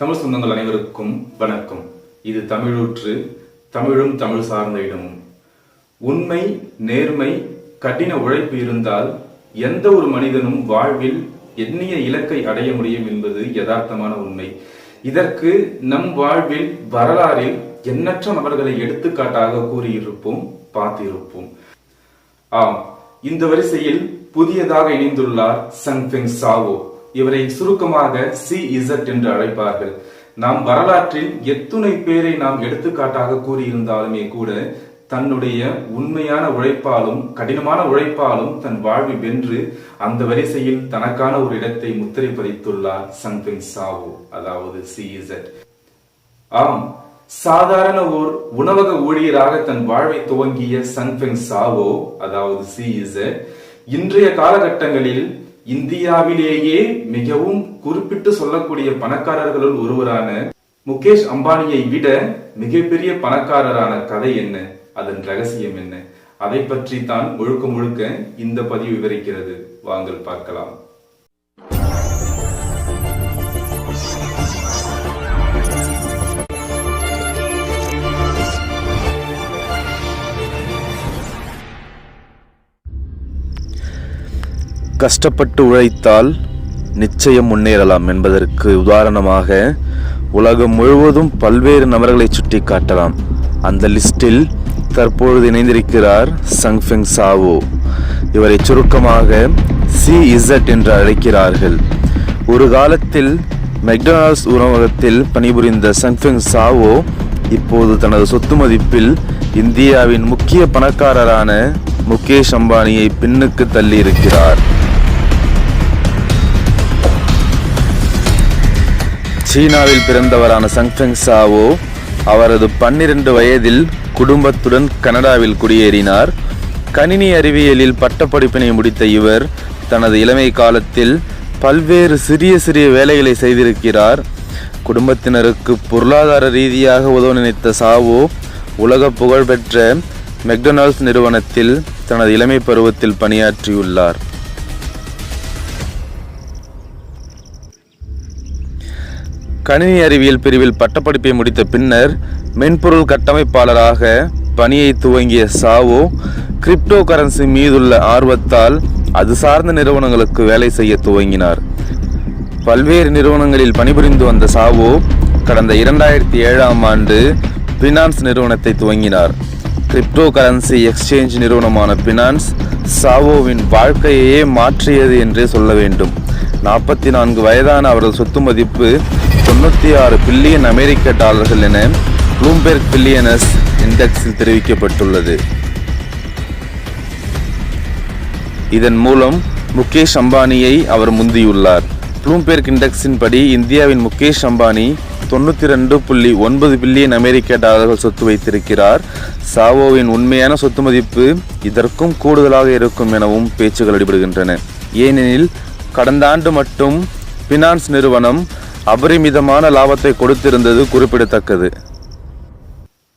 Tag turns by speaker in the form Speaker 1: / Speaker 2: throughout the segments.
Speaker 1: தமிழ் சொந்தங்கள் அனைவருக்கும் வணக்கம். இது தமிழூற்று தமிழும் தமிழ் சார்ந்த இடமும். உண்மை நேர்மை கடின உழைப்பு இருந்தால் எந்த ஒரு மனிதனும் வாழ்வில் எண்ணிய இலக்கை அடைய முடியும் என்பது யதார்த்தமான உண்மை. இதற்கு நம் வாழ்வில் வரலாறில் எண்ணற்ற நபர்களை எடுத்துக்காட்டாக கூறியிருப்போம் பார்த்திருப்போம். ஆம் இந்த வரிசையில் புதியதாக இணைந்துள்ளார் சங்ஃபெங் சாவோ. இவரை சுருக்கமாக சி இசட் என்று அழைப்பார்கள். நாம் வரலாற்றில் எத்துணை பேரை நாம் எடுத்துக்காட்டாக கூறியிருந்தாலுமே கூட தன்னுடைய உண்மையான உழைப்பாலும் கடினமான உழைப்பாலும் தன் வாழ்வை வென்று அந்த வரிசையில் தனக்கான ஒரு இடத்தை முத்திரை பதித்துள்ளார் சங்ஃபெங் சாவோ அதாவது சி இசட் ஆம் சாதாரண ஓர் உணவக ஊழியராக தன் வாழ்வை துவங்கிய சன்ஃபெங் சாவோ அதாவது சி இன்றைய காலகட்டங்களில் இந்தியாவிலேயே மிகவும் குறிப்பிட்டு சொல்லக்கூடிய பணக்காரர்களுள் ஒருவரான முகேஷ் அம்பானியை விட மிகப்பெரிய பணக்காரரான கதை என்ன? அதன் ரகசியம் என்ன? அதை பற்றி தான் முழுக்க முழுக்க இந்த பதிவு விவரிக்கிறது. வாங்கள் பார்க்கலாம்.
Speaker 2: கஷ்டப்பட்டு உழைத்தால் நிச்சயம் முன்னேறலாம் என்பதற்கு உதாரணமாக உலகம் முழுவதும் பல்வேறு நபர்களை சுட்டி காட்டலாம். அந்த லிஸ்டில் தற்பொழுது இணைந்திருக்கிறார் சங்ஃபெங் சாவோ. இவரை சுருக்கமாக சி இசட் என்று அழைக்கிறார்கள். ஒரு காலத்தில் மெக்டொனால்ட்ஸ் உணவகத்தில் பணிபுரிந்த சங்ஃபெங் சாவோ இப்போது தனது சொத்து மதிப்பில் இந்தியாவின் முக்கிய பணக்காரரான முகேஷ் அம்பானியை பின்னுக்கு தள்ளியிருக்கிறார். சீனாவில் பிறந்தவரான சங்ஃபெங் சாவோ அவரது பன்னிரண்டு வயதில் குடும்பத்துடன் கனடாவில் குடியேறினார். கணினி அறிவியலில் பட்டப்படிப்பினை முடித்த இவர் தனது இளமை காலத்தில் பல்வேறு சிறிய சிறிய வேலைகளை செய்திருக்கிறார். குடும்பத்தினருக்கு பொருளாதார ரீதியாக உதவ நினைத்த சாவோ உலக புகழ்பெற்ற மெக்டொனால்ட்ஸ் நிறுவனத்தில் தனது இளமை பருவத்தில் பணியாற்றியுள்ளார். கணினி அறிவியல் பிரிவில் பட்டப்படிப்பை முடித்த பின்னர் மென்பொருள் கட்டமைப்பாளராக பணியை துவங்கிய சாவோ கிரிப்டோ கரன்சி மீதுள்ள ஆர்வத்தால் அது சார்ந்த நிறுவனங்களுக்கு வேலை செய்ய துவங்கினார். பல்வேறு நிறுவனங்களில் பணிபுரிந்து வந்த சாவோ கடந்த இரண்டாயிரத்தி ஏழாம் ஆண்டு பினான்ஸ் நிறுவனத்தை துவங்கினார். கிரிப்டோ கரன்சி எக்ஸ்சேஞ்ச் நிறுவனமான பினான்ஸ் சாவோவின் வாழ்க்கையையே மாற்றியது என்றே சொல்ல வேண்டும். நாற்பத்தி நான்கு வயதான அவரது சொத்து மதிப்பு தொண்ணூற்றி ஆறு பில்லியன் அமெரிக்க டாலர்கள் என ப்ளூம்பெர்க் பில்லியனஸ் இண்டெக்ஸில் தெரிவிக்கப்பட்டுள்ளது. இதன் மூலம் முகேஷ் அம்பானியை அவர் முந்தியுள்ளார். ப்ளூம்பெர்க் இண்டெக்ஸின் படி இந்தியாவின் முகேஷ் அம்பானி தொண்ணூற்றி ரெண்டு புள்ளி ஒன்பது பில்லியன் அமெரிக்க டாலர்கள் சொத்து வைத்திருக்கிறார். சாவோவின் உண்மையான சொத்து மதிப்பு இதற்கும் கூடுதலாக இருக்கும் எனவும் பேச்சுகள் அடிபடுகின்றன. ஏனெனில் கடந்த ஆண்டு மட்டும் பினான்ஸ் நிறுவனம் அபரிமிதமான லாபத்தை கொடுத்திருந்தது குறிப்பிடத்தக்கது.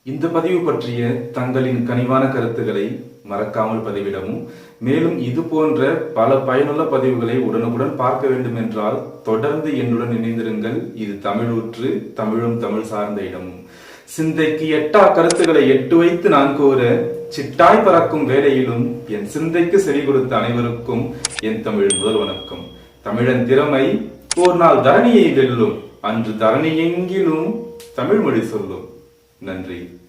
Speaker 1: இந்த பதிவு பற்றிய தங்களின் கனிவான கருத்துக்களை மறக்காமல் பதிவிடவும். மேலும் இது போன்ற பல பயனுள்ள பதிவுகளை உடனுக்குடன் பார்க்க வேண்டும் என்றால் தொடர்ந்து என்னுடன் இணைந்திருங்கள். இது தமிழூற்று தமிழும் தமிழ் சார்ந்த இடமும். சிந்தைக்கு எட்டா கருத்துக்களை எட்டு வைத்து நான் கூற சிட்டாய் பறக்கும் வேலையிலும் என் சிந்தைக்கு செவி கொடுத்த அனைவருக்கும் என் தமிழ் முதல் வணக்கம் தமிழன் திறமை ஒரு நாள் தரணியை வெல்லும். அன்று தரணி எங்கிலும் தமிழ்மொழி சொல்லும். நன்றி.